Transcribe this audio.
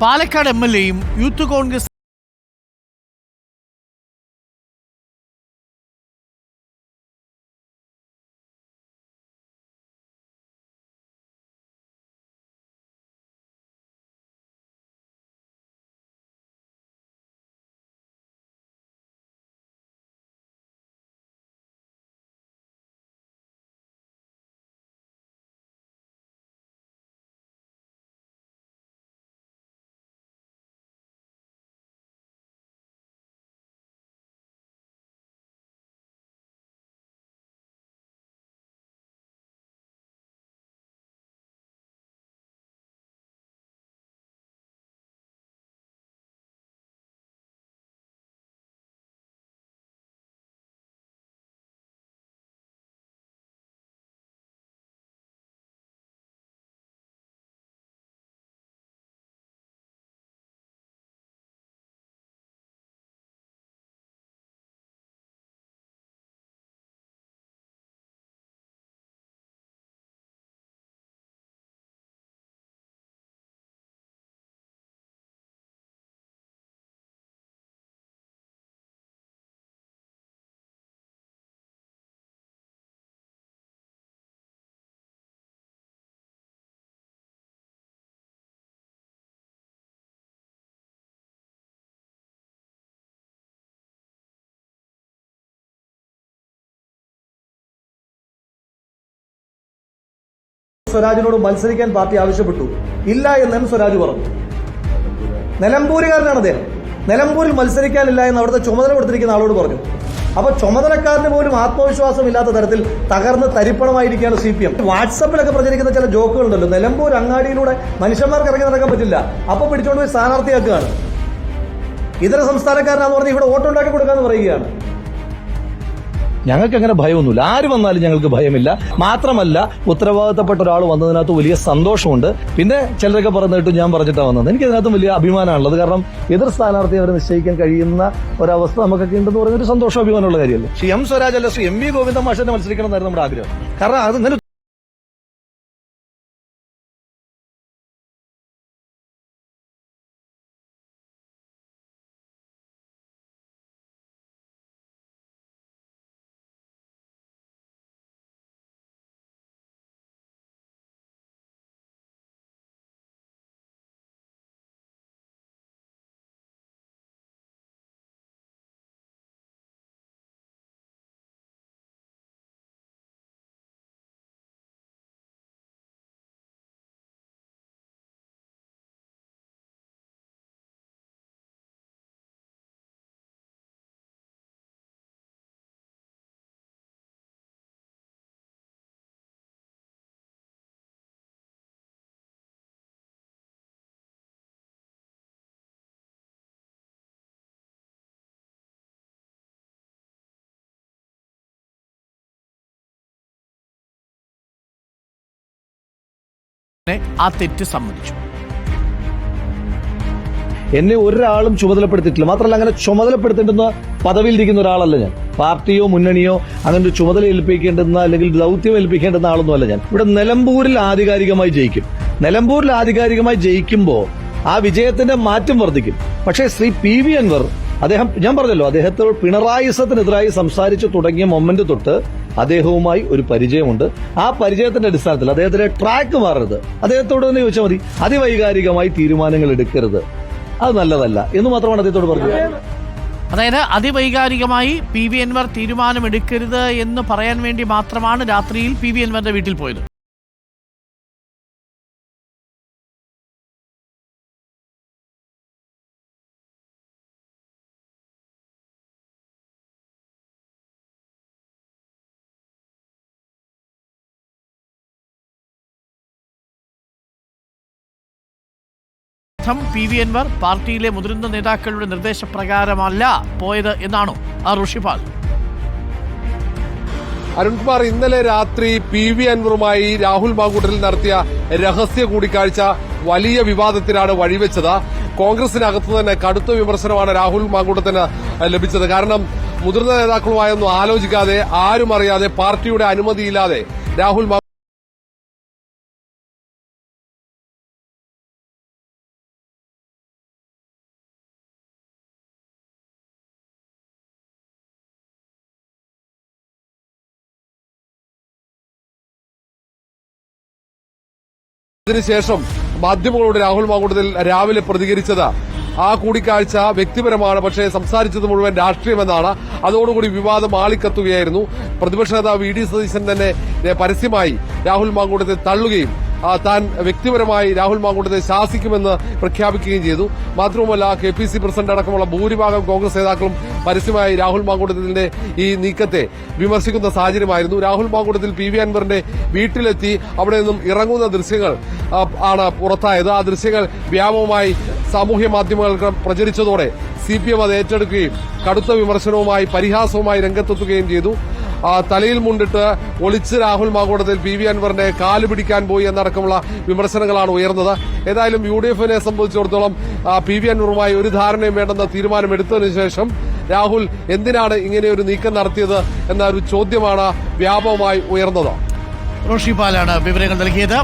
Palakkad M L എയും youth Congress സ്വരാജിനോട് മത്സരിക്കാൻ പാർട്ടി ആവശ്യപ്പെട്ടു. ഇല്ല എന്ന് എം സ്വരാജ് പറഞ്ഞു. നിലമ്പൂരുകാരനാണ് അദ്ദേഹം. നിലമ്പൂരിൽ മത്സരിക്കാനില്ല എന്ന് അവിടുത്തെ ചുമതല കൊടുത്തിരിക്കുന്ന ആളോട് പറഞ്ഞു. അപ്പൊ ചുമതലക്കാരന് പോലും ആത്മവിശ്വാസം ഇല്ലാത്ത തരത്തിൽ തകർന്ന് തരിപ്പണമായിരിക്കുകയാണ് സി പി എം വാട്സപ്പിലൊക്കെ പ്രചരിക്കുന്ന ചില ജോക്കുകളുണ്ടല്ലോ നിലമ്പൂർ അങ്ങാടിയിലൂടെ മനുഷ്യന്മാർക്ക് ഇറങ്ങി നടക്കാൻ പറ്റില്ല. അപ്പൊ പിടിച്ചുകൊണ്ട് പോയി സ്ഥാനാർത്ഥിയാക്കുകയാണ്. ഇതര സംസ്ഥാനക്കാരനാന്ന് പറഞ്ഞ് ഇവിടെ വോട്ടുണ്ടാക്കി കൊടുക്കാന്ന് പറയുകയാണ്. ഞങ്ങൾക്ക് അങ്ങനെ ഭയമൊന്നുമില്ല. ആര് വന്നാലും ഞങ്ങൾക്ക് ഭയമില്ല. മാത്രമല്ല ഉത്തരവാദിത്തപ്പെട്ട ഒരാൾ വന്നതിനകത്ത് വലിയ സന്തോഷമുണ്ട്. പിന്നെ ചിലരൊക്കെ പറഞ്ഞിട്ട് ഞാൻ പറഞ്ഞിട്ടാണ് വന്നത്. എനിക്ക് അതിനകത്തും വലിയ അഭിമാനമാണുള്ളത്. കാരണം എതിർ സ്ഥാനാർത്ഥിയെ അവരെ നിശ്ചയിക്കാൻ കഴിയുന്ന ഒരവസ്ഥ നമുക്കൊക്കെ ഉണ്ടെന്ന് പറയുന്ന ഒരു സന്തോഷം അഭിമാനമുള്ള കാര്യമല്ലേ? ശ്രീ എം സ്വരാജ് അല്ല ശ്രീ എം വി ഗോവിന്ദ മാഷനെ മത്സരിക്കണം എന്നായിരുന്നു നമ്മുടെ ആഗ്രഹം. കാരണം അത് ആ തെറ്റ് സമ്മതിച്ചു. എന്നെ ഒരാളും ചുമതലപ്പെടുത്തിയിട്ടില്ല. മാത്രമല്ല അങ്ങനെ ചുമതലപ്പെടുത്തേണ്ടുന്ന പദവിയിലിരിക്കുന്ന ഒരാളല്ല ഞാൻ. പാർട്ടിയോ മുന്നണിയോ അങ്ങനെ ഒരു ചുമതല ഏൽപ്പിക്കേണ്ടുന്ന അല്ലെങ്കിൽ ദൗത്യം ഏൽപ്പിക്കേണ്ടുന്ന ആളൊന്നുമല്ല ഞാൻ. ഇവിടെ നിലമ്പൂരിൽ ആധികാരികമായി ജയിക്കും. നിലമ്പൂരിൽ ആധികാരികമായി ജയിക്കുമ്പോൾ ആ വിജയത്തിന്റെ മാറ്റം വർദ്ധിക്കും. പക്ഷേ ശ്രീ പി വി അൻവർ അദ്ദേഹം ഞാൻ പറഞ്ഞല്ലോ അദ്ദേഹത്തോട് പിണറായിസത്തിനെതിരായി സംസാരിച്ചു തുടങ്ങിയ മൊമെന്റ് തൊട്ട് അദ്ദേഹവുമായി ഒരു പരിചയമുണ്ട്. ആ പരിചയത്തിന്റെ അടിസ്ഥാനത്തിൽ അദ്ദേഹത്തിന്റെ ട്രാക്ക് മാറരുത്. അദ്ദേഹത്തോട് തന്നെ ചോദിച്ചാൽ മതി. അതിവൈകാരികമായി തീരുമാനങ്ങൾ എടുക്കരുത്. അത് നല്ലതല്ല എന്ന് മാത്രമാണ് അദ്ദേഹത്തോട് പറഞ്ഞത്. അതായത് അതിവൈകാരികമായി പി വി അൻവർ തീരുമാനമെടുക്കരുത് എന്ന് പറയാൻ വേണ്ടി മാത്രമാണ് രാത്രിയിൽ പി വി അൻവറിന്റെ വീട്ടിൽ പോയത്. അർത്ഥം പി വി അൻവർ പാർട്ടിയിലെ മുതിർന്ന നേതാക്കളുടെ നിർദ്ദേശപ്രകാരമല്ല പോയത് എന്നാണോ ആ ഋഷിപാൽ. അരുൺകുമാർ ഇന്നലെ രാത്രി പി വി അൻവറുമായി രാഹുൽ മാങ്കൂട്ടത്തിൽ നടത്തിയ രഹസ്യ കൂടിക്കാഴ്ച വലിയ വിവാദത്തിനാണ് വഴിവെച്ചത്. കോൺഗ്രസിനകത്ത് തന്നെ കടുത്ത വിമർശനമാണ് രാഹുൽ മാങ്കൂട്ടത്തിന് ലഭിച്ചത്. കാരണം മുതിർന്ന നേതാക്കളുമായൊന്നും ആലോചിക്കാതെ ആരും അറിയാതെ പാർട്ടിയുടെ അനുമതിയില്ലാതെ രാഹുൽ അതിനുശേഷം മാധ്യമങ്ങളോട് രാഹുൽ മാങ്കൂട്ടത്തിൽ രാവിലെ പ്രതികരിച്ചത് ആ കൂടിക്കാഴ്ച വ്യക്തിപരമാണ് പക്ഷേ സംസാരിച്ചത് മുഴുവൻ രാഷ്ട്രീയമെന്നാണ്. അതോടുകൂടി വിവാദം ആളിക്കത്തുകയായിരുന്നു. പ്രതിപക്ഷ നേതാവ് വി ഡി സതീശൻ തന്നെ പരസ്യമായി രാഹുൽ മാങ്കൂട്ടത്തെ തള്ളുകയും താൻ വ്യക്തിപരമായി രാഹുൽ മാങ്കൂട്ടത്തെ ശാസിക്കുമെന്ന് പ്രഖ്യാപിക്കുകയും ചെയ്തു. മാത്രവുമല്ല കെ പി സി പ്രസിഡന്റ് അടക്കമുള്ള ഭൂരിഭാഗം കോൺഗ്രസ് നേതാക്കളും പരസ്യമായി രാഹുൽ മാങ്കൂട്ടത്തിന്റെ ഈ നീക്കത്തെ വിമർശിക്കുന്ന സാഹചര്യമായിരുന്നു. രാഹുൽ മാങ്കൂട്ടത്തിൽ പി വി അൻവറിന്റെ വീട്ടിലെത്തി അവിടെ നിന്നും ഇറങ്ങുന്ന ദൃശ്യങ്ങൾ ആണ് പുറത്തായത്. ആ ദൃശ്യങ്ങൾ വ്യാപകമായി സാമൂഹ്യ മാധ്യമങ്ങൾക്ക് പ്രചരിച്ചതോടെ സി പി എം അത് ഏറ്റെടുക്കുകയും കടുത്ത വിമർശനവുമായി പരിഹാസവുമായി രംഗത്തെത്തുകയും ചെയ്തു. തലയിൽ മുണ്ടിട്ട് ഒളിച്ച് രാഹുൽ മാകൂടത്തിൽ പി വി അൻവറിന്റെ കാൽ പിടിക്കാൻ പോയി എന്നടക്കമുള്ള വിമർശനങ്ങളാണ് ഉയർന്നത്. ഏതായാലും യു ഡി എഫിനെ സംബന്ധിച്ചിടത്തോളം പി വി അൻവറുമായി ഒരു ധാരണയും വേണ്ടെന്ന തീരുമാനമെടുത്തതിനു ശേഷം രാഹുൽ എന്തിനാണ് ഇങ്ങനെ ഒരു നീക്കം നടത്തിയത് എന്ന ഒരു ചോദ്യമാണ് വ്യാപകമായി ഉയർന്നത്. റോഷി പാലാണ് വിവരങ്ങൾ നൽകിയത്.